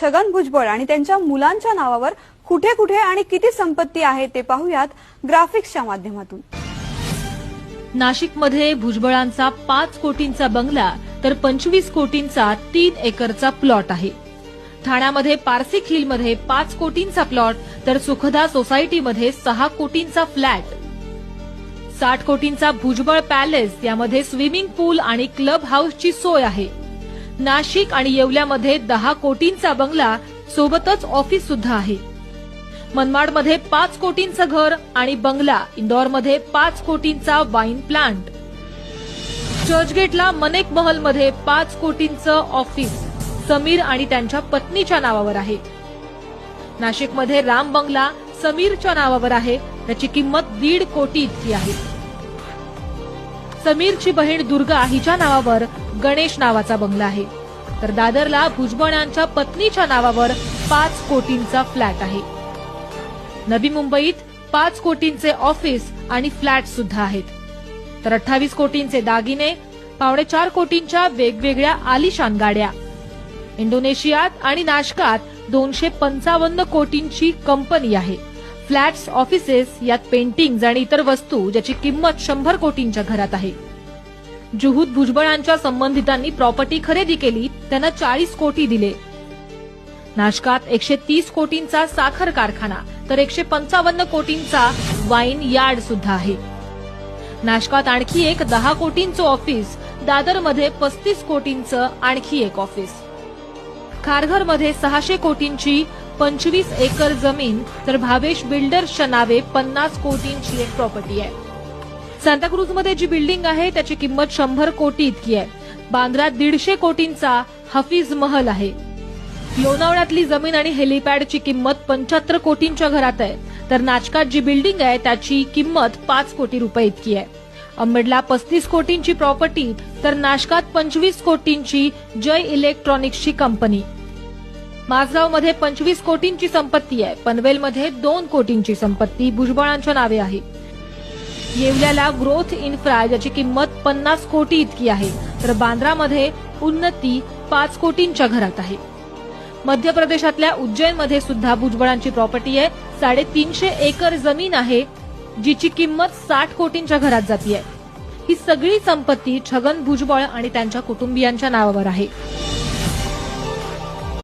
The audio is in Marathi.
छगन भुजबळ आणि त्यांच्या मुलांच्या नावावर कुठे कुठे आणि किती संपत्ती आहे ते पाहूयात ग्राफिक्सच्या माध्यमातून. नाशिकमध्ये भुजबळांचा पाच कोटींचा बंगला तर पंचवीस कोटींचा तीन एकरचा प्लॉट आहे. ठाण्यामध्ये पारसिक हिलमध्ये पाच कोटींचा प्लॉट तर सुखदा सोसायटीमध्ये सहा कोटींचा फ्लॅट. साठ कोटींचा भुजबळ पॅलेस यामध्ये स्विमिंग पूल आणि क्लब हाऊसची सोय आहे. नाशिक आणि येवल्यामध्ये दहा कोटींचा बंगला सोबतच ऑफिस सुद्धा आहे. मनमाडमध्ये पाच कोटींचं घर आणि बंगला इंदौरमध्ये पाच कोटींचा वाईन प्लांट चर्चगेटला मनेक महलमध्ये पाच कोटींचं ऑफिस समीर आणि त्यांच्या पत्नीच्या नावावर आहे. नाशिकमध्ये राम बंगला समीरच्या नावावर आहे. त्याची किंमत दीड कोटी इतकी आहे. समीरची बहीण दुर्गा हिच्या नावावर गणेश नावाचा बंगला आहे. तर दादरला भुजबळांच्या पत्नीच्या नावावर पाच कोटींचा फ्लॅट आहे. नवी मुंबईत पाच कोटींचे ऑफिस आणि फ्लॅट सुद्धा आहेत. तर अठ्ठावीस कोटींचे दागिने पावणेचार कोटींच्या वेगवेगळ्या आलिशान गाड्या. इंडोनेशियात आणि नाशकात दोनशे पंचावन्न कोटींची कंपनी आहे. फ्लॅट्स ऑफिसेस यात पेंटिंग्ज आणि इतर वस्तू ज्याची किंमत शंभर कोटींच्या घरात आहे. जुहूद भुजबळांच्या संबंधितांनी प्रॉपर्टी खरेदी केली त्यांना चाळीस कोटी दिले. नाशकात एकशे तीस कोटींचा साखर कारखाना तर एकशे पंचावन्न कोटींचा वाईन यार्ड सुद्धा आहे. नाशकात आणखी एक दहा कोटींचं ऑफिस दादरमध्ये पस्तीस कोटींचं आणखी एक ऑफिस. खारघरमध्ये सहाशे कोटींची पंचवीस एकर जमीन तर भावेश बिल्डर्सच्या नावे पन्नास कोटींची एक प्रॉपर्टी आहे. सांताक्रूजमध्ये जी बिल्डिंग आहे त्याची किंमत शंभर कोटी इतकी आहे. बांद्रा दीडशे कोटींचा हफीज महल आहे. लोणावळ्यातली जमीन आणि हेलिपॅडची किंमत पंच्याहत्तर कोटींच्या घरात आहे. तर नाचकात जी बिल्डिंग आहे त्याची किंमत पाच कोटी रुपये इतकी आहे. अंबेडला पस्तीस कोटींची प्रॉपर्टी तर नाशकात पंचवीस कोटींची जय इलेक्ट्रॉनिक्सची कंपनी माझगावमध्ये पंचवीस कोटींची संपत्ती आहे. पनवेलमध्ये दोन कोटींची संपत्ती भुजबळांच्या नावे आहे. येवल्याला ग्रोथ इन्फ्रा ज्याची किंमत पन्नास कोटी इतकी आहे तर बांद्रामध्ये उन्नती पाच कोटींच्या घरात आहे. मध्य प्रदेशातल्या उज्जैनमध्ये सुद्धा भुजबळांची प्रॉपर्टी आहे. साडेतीनशे एकर जमीन आहे जिची किंमत साठ कोटींच्या घरात जातीये. ही सगळी संपत्ती छगन भुजबळ आणि त्यांच्या कुटुंबियांच्या नावावर आहे.